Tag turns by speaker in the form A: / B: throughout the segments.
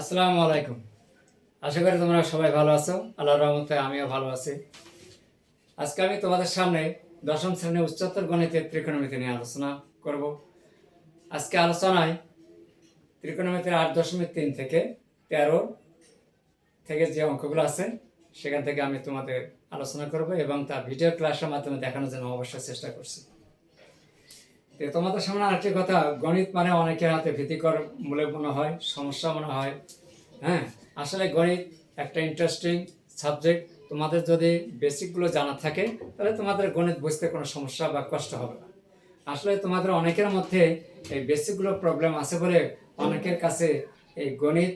A: আসসালামু আলাইকুম। আশা করি তোমরা সবাই ভালো আছো। আল্লাহর রহমতে আমিও ভালো আছি। আজকে আমি তোমাদের সামনে দশম শ্রেণি উচ্চতর গণিতের ত্রিকোণমিতি নিয়ে আলোচনা করব। আজকে আলোচনায় ত্রিকোণমিতির আট দশমিক তিন থেকে তেরো থেকে যে অঙ্কগুলো আছে, সেখান থেকে আমি তোমাদের আলোচনা করব এবং তা ভিডিও ক্লাসের মাধ্যমে দেখানোর জন্য অবশ্যই চেষ্টা করছি। তো তোমাদের সামনে আরেকটি কথা, গণিত মানে অনেকের হাতে ভীতিকর বলে মনে হয়, সমস্যা মনে হয়। হ্যাঁ আসলে গণিত একটা ইন্টারেস্টিং সাবজেক্ট তোমাদের যদি বেসিকগুলো জানা থাকে, তাহলে তোমাদের গণিত বুঝতে কোনো সমস্যা বা কষ্ট হবে না। আসলে তোমাদের অনেকের মধ্যে এই বেসিকগুলো প্রবলেম আছে বলে অনেকের কাছে এই গণিত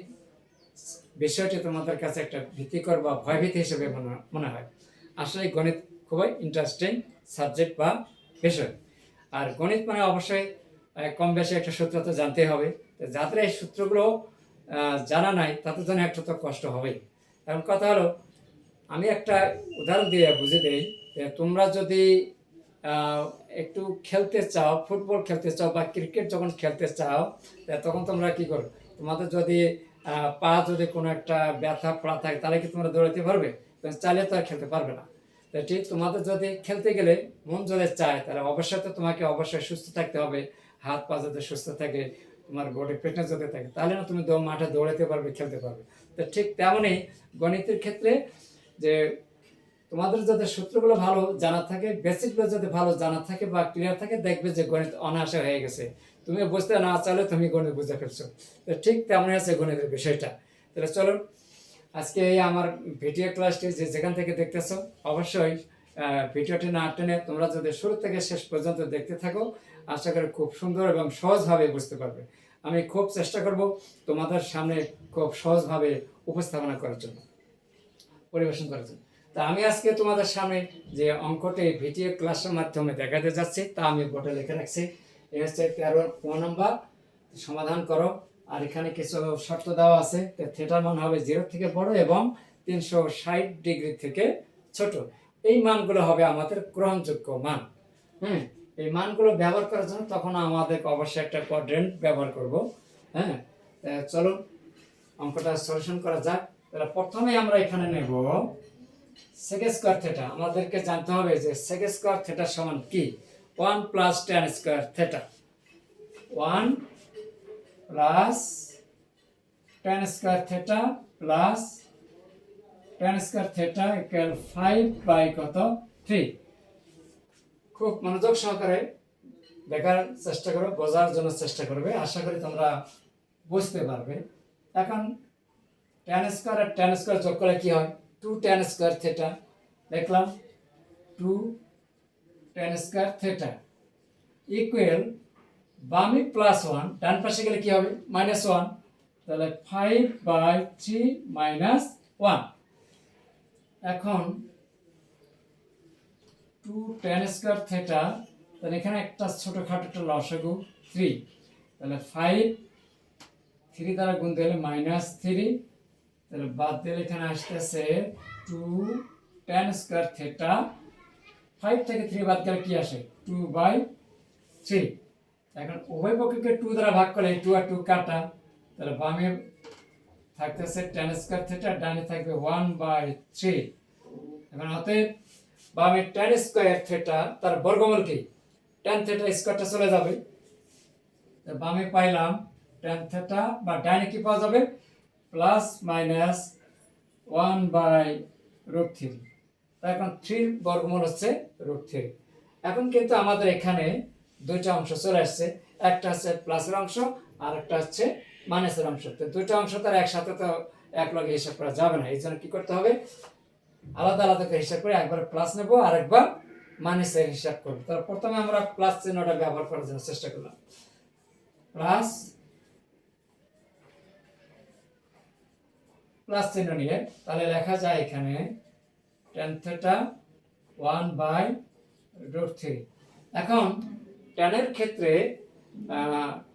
A: বিষয়টি তোমাদের কাছে একটা ভীতিকর বা ভয়ভীতি হিসেবে মনে মনে হয়। আসলে গণিত খুবই ইন্টারেস্টিং সাবজেক্ট বা বিষয়। আর গণিত মানে অবশ্যই কম বেশি একটা সূত্র তো জানতে হবে। যাদের এই সূত্রগুলো জানা নাই তাদের জন্য একটা তো কষ্ট হবেই। এখন কথা হলো, আমি একটা উদাহরণ দিয়ে বুঝে দিই তোমরা যদি একটু খেলতে চাও, ফুটবল খেলতে চাও বা ক্রিকেট যখন খেলতে চাও তখন তোমরা কি করো? তোমাদের যদি পা যদি কোনো একটা ব্যথা, পড়া থাকে, তাহলে কি তোমরা দৌড়াতে পারবে? চালিয়ে তো আর খেলতে পারবে না। তো ঠিক তোমাদের যদি খেলতে গেলে মন যদি চায়, তাহলে অবশ্যই তো তোমাকে অবশ্যই সুস্থ থাকতে হবে, হাত পা যদি সুস্থ থাকে, তোমার বডি ফিটনেস যদি থাকে, তাহলে না তুমি মাঠে দৌড়াতে পারবে, খেলতে পারবে। তো ঠিক তেমনই গণিতের ক্ষেত্রে যে তোমাদের যদি সূত্রগুলো ভালো জানা থাকে বেসিকগুলো যদি ভালো জানা থাকে বা ক্লিয়ার থাকে, দেখবে যে গণিত অনায়াসে হয়ে গেছে। তুমি বুঝতে না চাইলে তুমি গণিত বুঝে ফেলছো। তো ঠিক তেমনই আছে গণিতের বিষয়টা। তাহলে চলো আজকে এই আমার ভিডিও ক্লাসটি যে যেখান থেকে দেখতেছো, অবশ্যই ভিডিওটি না টেনে তোমরা যদি শুরু থেকে শেষ পর্যন্ত দেখতে থাকো, আশা করি খুব সুন্দর এবং সহজভাবে বুঝতে পারবে। আমি খুব চেষ্টা করব তোমাদের সামনে খুব সহজভাবে উপস্থাপনা করার জন্য, পরিবেশন করার জন্য। তা আমি আজকে তোমাদের সামনে যে অঙ্কটি ভিডিও ক্লাসের মাধ্যমে দেখাতে যাচ্ছি, তা আমি বোর্ডে লিখে রাখছি। এই হচ্ছে তেরো নম্বর, সমাধান করো। আর এখানে কিছু শর্ত দেওয়া আছে থিয়েটার মান হবে জিরো থেকে বড় এবং তিনশো ষাট ডিগ্রি থেকে ছোট। এই মানগুলো হবে আমাদের গ্রহণযোগ্য মান। হ্যাঁ এই মানগুলো ব্যবহার করার জন্য তখন আমাদের অবশ্যই একটা কোয়াড্রেন্ট ব্যবহার করব। হ্যাঁ? তা চলো অঙ্কটা সলিউশন করা যাক। তাহলে প্রথমে আমরা এখানে নেব সেক স্কোয়ার থেটা আমাদেরকে জানতে হবে যে সেক স্কোয়ার থেটা সমান কি? One plus tan square theta one plus tan square theta plus tan square theta equal five by কত? থ্রি খুব মনোযোগ সহকারে দেখার চেষ্টা করো, বোঝার জন্য চেষ্টা করবে। আশা করি তোমরা বুঝতে পারবে। এখন টেন স্কোয়ার আর টেন স্কোয়ার যোগ করলে কি হয়? টু টেন স্কোয়ার থেটা দেখলাম two tan square theta equal বামে প্লাস ওয়ান ডান পাশে গেলে কি হবে? মাইনাস ওয়ান তাহলে five by three minus one এখন টু টেন স্কোয়ার থেটা তাহলে এখানে একটা ছোটোখাটো একটা লসাগু থ্রি তাহলে ফাইভ থ্রি দ্বারা গুণ দিলে মাইনাস থ্রি তাহলে বাদ দিলে এখানে আসতেছে two tan square theta five থেকে থ্রি বাদ গেলে কি আসে? টু বাই থ্রি এখন উভয় পক্ষকে টু দ্বারা ভাগ করলে টু আর টু কাটা, তাহলে বামে থাকতেছে টেন স্কোয়ার থেটা ডানে থাকবে ওয়ান বাই থ্রি এখন অতএব বামে টেন স্কোয়ার থেটা তার বর্গমূল কি? টেন থেটা স্কোয়ারটা চলে যাবে। বামে পাইলাম টেন থেটা বা ডাইনে কি পাওয়া যাবে? Plus minus one by root three এখন থ্রির বর্গমূল হচ্ছে রুট থ্রি এখন কিন্তু আমাদের এখানে দুইটা অংশ চলে আসছে। একটা হচ্ছে প্লাসের অংশ আর একটা হচ্ছে মাইনাসের অংশ। তো দুইটা অংশ তার একসাথে তো এক লগে হিসাব করা যাবে না এই জন্য কি করতে হবে? আলাদা আলাদা করে হিসাব করে একবার প্লাস নেব আর একবার মাইনাসের হিসাব করব। তাহলে প্রথমে আমরা প্লাস চিহ্নটা ব্যবহার করার জন্য চেষ্টা করলাম। প্লাস প্লাস চিহ্ন নিয়ে, তাহলে লেখা যায় এখানে tan theta one by root three এখন টেনের ক্ষেত্রে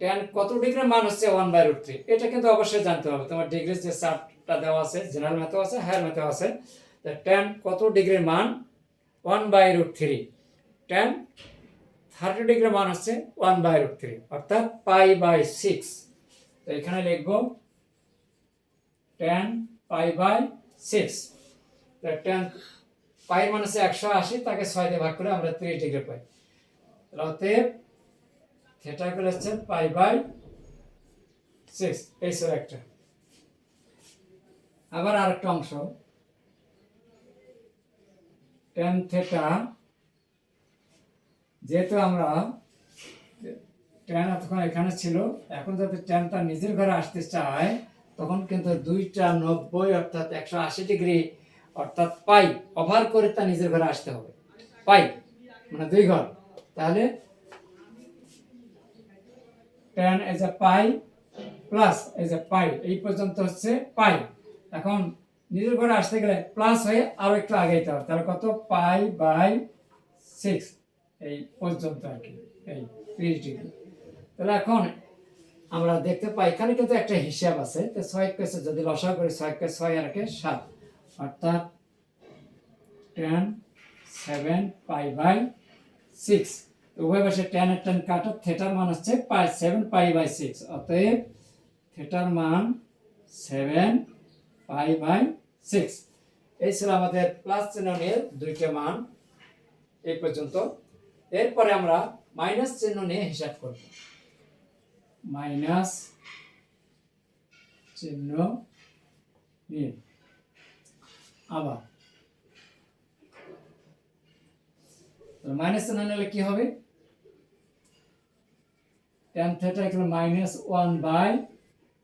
A: টেন কত ডিগ্রির মান হচ্ছে ওয়ান বাই রুট থ্রি এটা কিন্তু অবশ্যই জানতে হবে। তোমার ডিগ্রির যে চার্টটা দেওয়া আছে জেনারেল ম্যাথও আছে হায়ার ম্যাথও আছে টেন কত ডিগ্রির মান? One by root three tan thirty ডিগ্রির মান হচ্ছে ওয়ান বাই রুট থ্রি অর্থাৎ পাই বাই সিক্স তো এখানে লিখব tan pi by six tan pi মানে হচ্ছে একশো আশি, তাকে ছয় দিয়ে ভাগ করে আমরা ত্রিশ ডিগ্রি পাই। তাহলে অতএব থিটা করে হচ্ছে পাই বাই সিক্স এই ছিল একটা। আবার আরেকটা অংশ। টেন থেটা যেহেতু আমরা ট্যান এতক্ষণ এখানে ছিল, এখন যাতে ট্যান নিজের ঘরে আসতে চায়, তখন কিন্তু দুইটা নব্বই অর্থাৎ একশো আশি ডিগ্রি অর্থাৎ পাই ওভার করে তার নিজের ঘরে আসতে হবে। পাই মানে দুই ঘর। তাহলে tan as a pi plus as a pi এই পর্যন্ত হচ্ছে পাই এখন নিজের ঘরে আসতে গেলে প্লাস হয়ে আরও একটু আগাইতে হবে, তাহলে কত? পাই বাই সিক্স এই পর্যন্ত আর কি, এই ত্রিশ ডিগ্রি তাহলে এখন আমরা দেখতে পাই, এখানে কিন্তু একটা হিসাব আছে তো ছয় কেসে যদি লসা করি ছয় কে ছয় আর কে সাত, অর্থাৎ tan seven pi by six উভয় পাশে টেন এর টেন কাটো থেটার মান হচ্ছে pi seven pi by six অতএব থেটার মান সেভেন পাই বাই সিক্স এই ছিল আমাদের প্লাস চিহ্ন নিয়ে দুইটা মান এই পর্যন্ত। এরপরে আমরা মাইনাস চিহ্ন নিয়ে হিসাব করব। মাইনাস চিহ্ন নিয়ে। আবার মাইনাস চিহ্ন নিলে কি হবে? টেন থেটা এখানে minus one by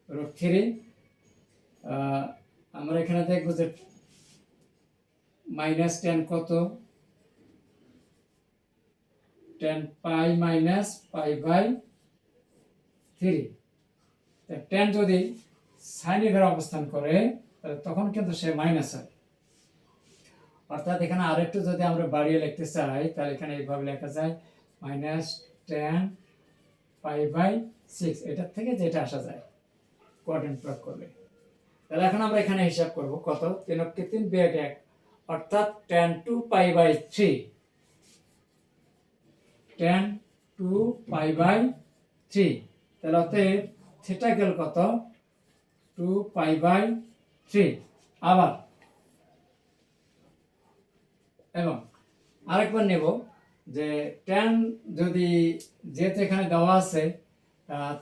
A: root three আমরা এখানে দেখব যে মাইনাস টেন কত? Tan pi minus pi by three tan যদি সাইন অবস্থান করে, তাহলে তখন কিন্তু সে মাইনাস হয়। অর্থাৎ এখানে আরেকটু যদি আমরা বাড়িয়ে লিখতে চাই, তাহলে এখানে এইভাবে লেখা যায় minus tan pi by six এটার থেকে যেটা আসা যায় কোয়ার্ডেন্ট প্রয়োগ করলে। তাহলে এখন আমরা এখানে হিসাব করব, কত? তিন অক্ষে তিন, বিয়োগ এক। অর্থাৎ tan two pi by three tan two pi by three তাহলে অতএব থিটা গেল কত? টু পাই বাই থ্রি আবার এবং আরেকবার নেব যে টেন যদি যেহেতু এখানে দেওয়া আছে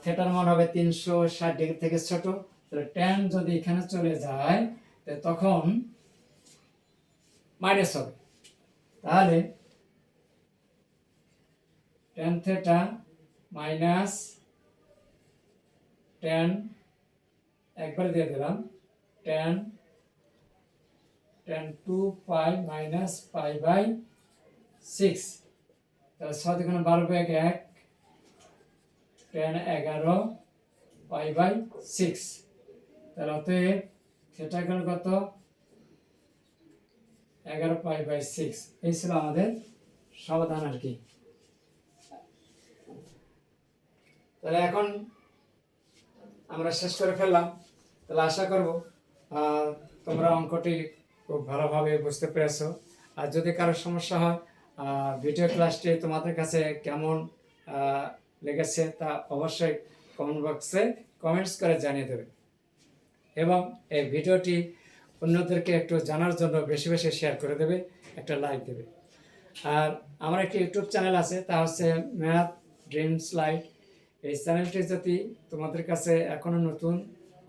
A: থেটার মান হবে তিনশো ষাট ডিগ্রি থেকে ছোট। তাহলে টেন যদি এখানে চলে যায় তখন মাইনাস হবে। তাহলে টেন থেটা মাইনাস টেন একবারে দিয়ে দিলাম tan tan two pi minus pi by six তাহলে ছয় এখানে বারো বাই এক টেন এগারো পাই বাই সিক্স তাহলে অতএব সেটা গেল কত? এগারো পাই বাই সিক্স এই ছিল আমাদের সমাধান আর কি। তাহলে এখন আমরা শেষ করে ফেললাম। তাহলে আশা করব তোমরা অঙ্কটি খুব ভালোভাবে বুঝতে পেরেছ। আর যদি কারও সমস্যা হয় ভিডিও ক্লাসটি তোমাদের কাছে কেমন লেগেছে তা অবশ্যই কমেন্ট বক্সে কমেন্টস করে জানিয়ে দেবে। এবং এই ভিডিওটি অন্যদেরকে একটু জানার জন্য বেশি বেশি শেয়ার করে দেবে, একটা লাইক দেবে। আর আমার একটি ইউটিউব চ্যানেল আছে, তা হচ্ছে ম্যাথ ড্রিমস লাইট এই চ্যানেলটি যদি তোমাদের কাছে এখনও নতুন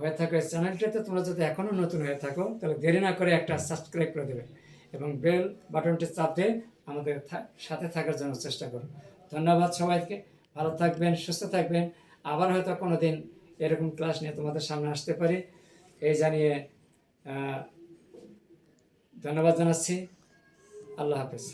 A: হয়ে থাকো এই চ্যানেলটিতে তোমরা যদি এখনও নতুন হয়ে থাকো, তাহলে দেরি না করে একটা সাবস্ক্রাইব করে দেবে এবং বেল বাটনটি চাপ দিয়ে আমাদের সাথে থাকার জন্য চেষ্টা করো। ধন্যবাদ সবাইকে, ভালো থাকবেন, সুস্থ থাকবেন। আবার হয়তো কোনো দিন এরকম ক্লাস নিয়ে তোমাদের সামনে আসতে পারি। এই জানিয়ে ধন্যবাদ জানাচ্ছি। আল্লাহ হাফেজ।